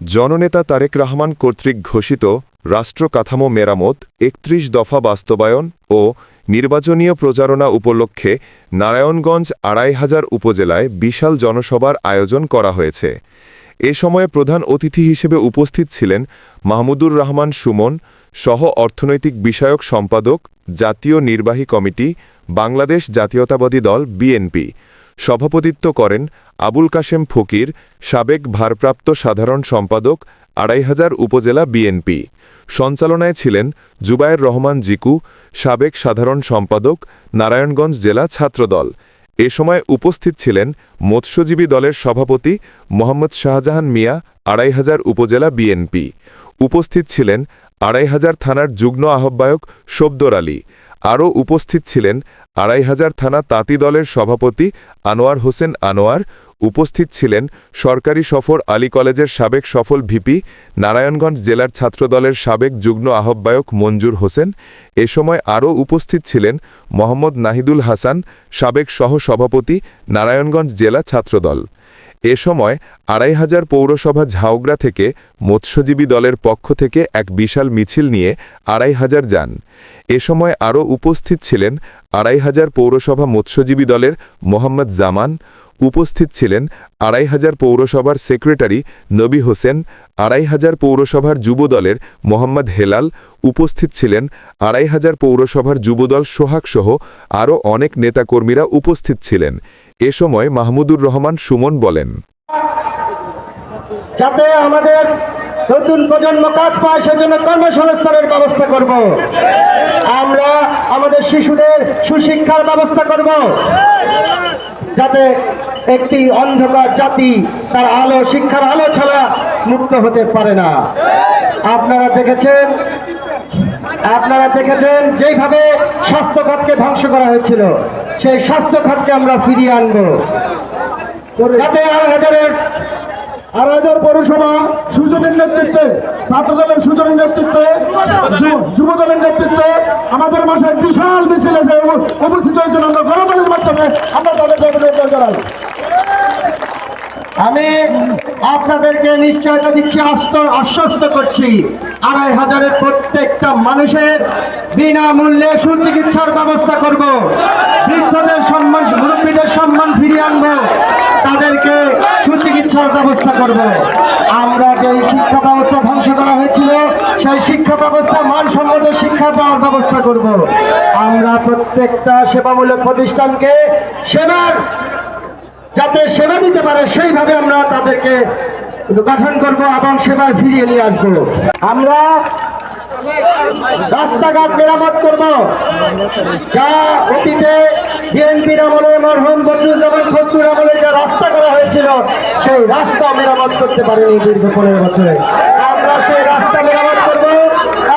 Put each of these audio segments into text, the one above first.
জননেতা তারেক রহমান কর্তৃক ঘোষিত রাষ্ট্র কাঠামো মেরামত, একত্রিশ দফা বাস্তবায়ন ও নির্বাচনীয় প্রচারণা উপলক্ষে নারায়ণগঞ্জ আড়াই হাজার উপজেলায় বিশাল জনসভার আয়োজন করা হয়েছে। এ সময়ে প্রধান অতিথি হিসেবে উপস্থিত ছিলেন মাহমুদুর রহমান সুমন, সহ অর্থনৈতিক বিষয়ক সম্পাদক, জাতীয় নির্বাহী কমিটি, বাংলাদেশ জাতীয়তাবাদী দল, বিএনপি। সভাপতিত্ব করেন আবুল কাশেম ফকির, সাবেক ভারপ্রাপ্ত সাধারণ সম্পাদক, আড়াই হাজার উপজেলা বিএনপি। সঞ্চালনায় ছিলেন জুবায়ের রহমান জিকু, সাবেক সাধারণ সম্পাদক, নারায়ণগঞ্জ জেলা ছাত্রদল। এ সময় উপস্থিত ছিলেন মৎস্যজীবী দলের সভাপতি মোহাম্মদ শাহজাহান মিয়া, আড়াই হাজার উপজেলা বিএনপি। উপস্থিত ছিলেন আড়াই হাজার থানার যুগ্ম আহ্বায়ক শব্দর আলী। আরও উপস্থিত ছিলেন আড়াই হাজার থানা তাঁতি দলের সভাপতি আনোয়ার হোসেন আনোয়ার, উপস্থিত ছিলেন সরকারি সফর আলী কলেজের সাবেক সফল ভিপি, নারায়ণগঞ্জ জেলার ছাত্রদলের সাবেক যুগ্ম আহ্বায়ক মঞ্জুর হোসেন, এ সময় আরও উপস্থিত ছিলেন মোহাম্মদ নাহিদুল হাসান, সাবেক সহ সভাপতি নারায়ণগঞ্জ জেলা ছাত্রদল। এ সময় আড়াই হাজার পৌরসভা ঝাউগড়া থেকে মৎস্যজীবী দলের পক্ষ থেকে এক বিশাল মিছিল নিয়ে আড়াই হাজার যান। এ সময় আরও উপস্থিত ছিলেন আড়াই হাজার পৌরসভা মৎস্যজীবী দলের মোহাম্মদ জামান, উপস্থিত ছিলেন আড়াই হাজার পৌরসভার সেক্রেটারি নবী হোসেন, আড়াই হাজার পৌরসভার যুবদলের মোহাম্মদ হেলাল, উপস্থিত ছিলেন আড়াই হাজার পৌরসভার যুবদল সোহাগসহ আরও অনেক নেতাকর্মীরা উপস্থিত ছিলেন। এ সময় মাহমুদুর রহমান সুমন বলেন, যাতে আমাদের নতুন প্রজন্ম কাজ পায়, সেজন্য কর্মসংস্থানের ব্যবস্থা করব। আমরা আমাদের শিশুদের সুশিক্ষার ব্যবস্থা করব। যাতে একটি অন্ধকার জাতি তার আলো, শিক্ষার আলো ছাড়া মুক্ত হতে পারে না। আপনারা দেখেছেন আপনারা দেখেছেন যেইভাবে স্বাস্থ্য খাতকে ধ্বংস করা হয়েছিল, সেই স্বাস্থ্য খাতকে আমরা ফিরিয়ে আনব। যাতে আর হাজারের আড়াই হাজার পৌরসভা সুজনের নেতৃত্বে ছাত্র দলের সুজনের নেতৃত্বে, যুব দলের নেতৃত্বে আমাদের মাসে বিশাল মিছিল এসে উপ- উপস্থিত হয়েছেন আমরা গণদলের মাধ্যমে আমরা তাদেরকে আপনাদেরকে নিশ্চয়তা দিচ্ছি আশ্বস্ত করছি, আড়াই হাজারের প্রত্যেকটা মানুষের বিনামূল্যে সুচিকিৎসার ব্যবস্থা করব। বৃদ্ধদের সম্মান, মুরব্বীদের সম্মান ফিরিয়ে আনব। তাদেরকে সুচিকিৎসার ব্যবস্থা করব। আমরা যে শিক্ষা ব্যবস্থা ধ্বংস করা হয়েছিল, সেই শিক্ষা ব্যবস্থা, মানসম্মত শিক্ষা দেওয়ার ব্যবস্থা করব। আমরা প্রত্যেকটা সেবামূলক প্রতিষ্ঠানকে সেবার দিতে পারে, সেইভাবে আমরা তাদেরকে গঠন করব এবং সেবায় ফিরিয়ে নিয়ে আসব। আমরা রাস্তাঘাট মেরামত করব। যা অতীতে বিএনপির আমলে মরহম বদরুজ্জামান খসুর আমলে যা রাস্তা করা হয়েছিল, সেই রাস্তা মেরামত করতে পারেনি দীর্ঘ পনেরো বছরে। আমরা সেই রাস্তা মেরামত করব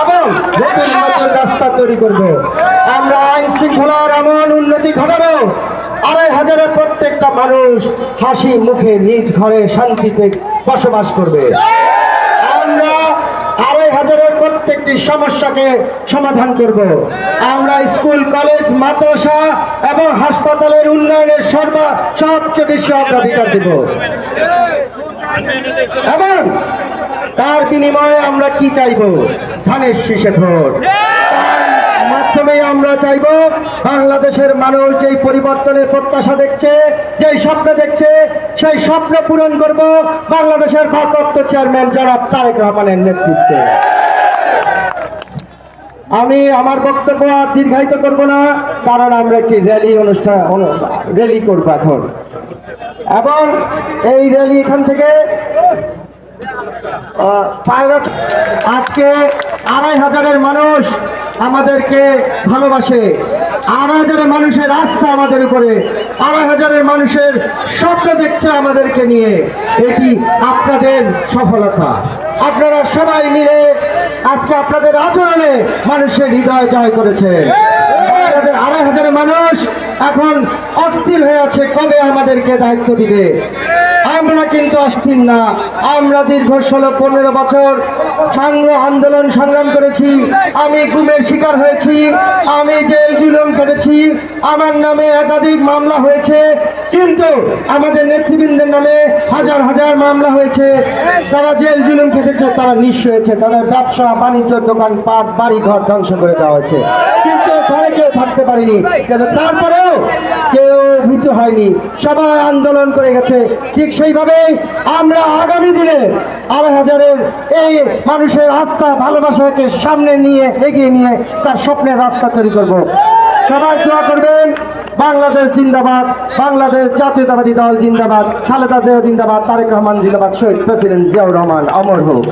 এবং নতুন নতুন রাস্তা তৈরি করব আমরা আইন শৃঙ্খলার এমন উন্নতি ঘটাবো হাজারের প্রত্যেকটা মানুষ হাসি মুখে নিজ ঘরে শান্তিতে বসবাস করবে। আমরা আড়াই হাজারের প্রত্যেকটি সমস্যাকে সমাধান করব। আমরা স্কুল, কলেজ, মাদ্রাসা এবং হাসপাতালের উন্নয়নের সর্বা, সবচেয়ে বেশি অগ্রাধিকার দেব। এবং তার বিনিময়ে আমরা কি চাইব? ধানের শীষে ভোট। তার আমরা চাইব, বাংলাদেশের মানুষ যেই পরিবর্তনের প্রত্যাশা দেখছে, যেই স্বপ্ন দেখছে, সেই স্বপ্ন পূরণ করব বাংলাদেশের ভারপ্রাপ্ত চেয়ারম্যান জনাব তারেক রহমানের নেতৃত্বে। আমি আমার বক্তব্য আর দীর্ঘায়িত করব না, কারণ আমরা একটি র্যালি অনুষ্ঠান র্যালি করব এখন। এবং এই র্যালি এখান থেকে আজকে আড়াই হাজারের মানুষ আমাদেরকে ভালোবাসে। আড়াই হাজারের মানুষের আস্থা আমাদের উপরে। আড়াই হাজারের মানুষের স্বপ্ন দেখছে আমাদেরকে নিয়ে। এটি আপনাদের সফলতা। আপনারা সবাই মিলে আজকে আপনাদের আচরণে মানুষের হৃদয় জয় করেছে। আড়াই হাজারের মানুষ এখন অস্থির হয়ে আছে। কবে আমাদেরকে দায়িত্ব দিবে? আমরা কিন্তু অস্থির না। আমরা দীর্ঘ ষোলো পনেরো বছর সংগ্রাম আন্দোলন সংগ্রাম করেছি। আমি গুমের শিকার হয়েছি। আমি জেল জুলুম করেছি। আমার নামে একাধিক মামলা হয়েছে। কিন্তু আমাদের নেতৃবৃন্দের নামে হাজার হাজার মামলা হয়েছে। তারা জেল জুলুম খেটেছে, তারা নিঃস্ব হয়েছে। তাদের ব্যবসা, বাণিজ্য, দোকান, পাট বাড়ি ঘর ধ্বংস করে দেওয়া হয়েছে। কিন্তু ঘরে কেউ থাকতে পারেনি। কিন্তু তারপরেও ভীত হয়নি, সবাই আন্দোলন করে গেছে। ঠিক সেইভাবেই আমরা আগামী দিনে আড়াই হাজারের এই মানুষের আস্থা, ভালোবাসাকে সামনে নিয়ে, এগিয়ে নিয়ে তার স্বপ্নের রাস্তা তৈরি করব। সবাই দোয়া করবেন, বাংলাদেশ জিন্দাবাদ, বাংলাদেশ জাতীয়তাবাদী দল জিন্দাবাদ, খালেদা জিয়া জিন্দাবাদ, তারেক রহমান জিন্দাবাদ, শহীদ প্রেসিডেন্ট জিয়াউর রহমান, অমর হোক।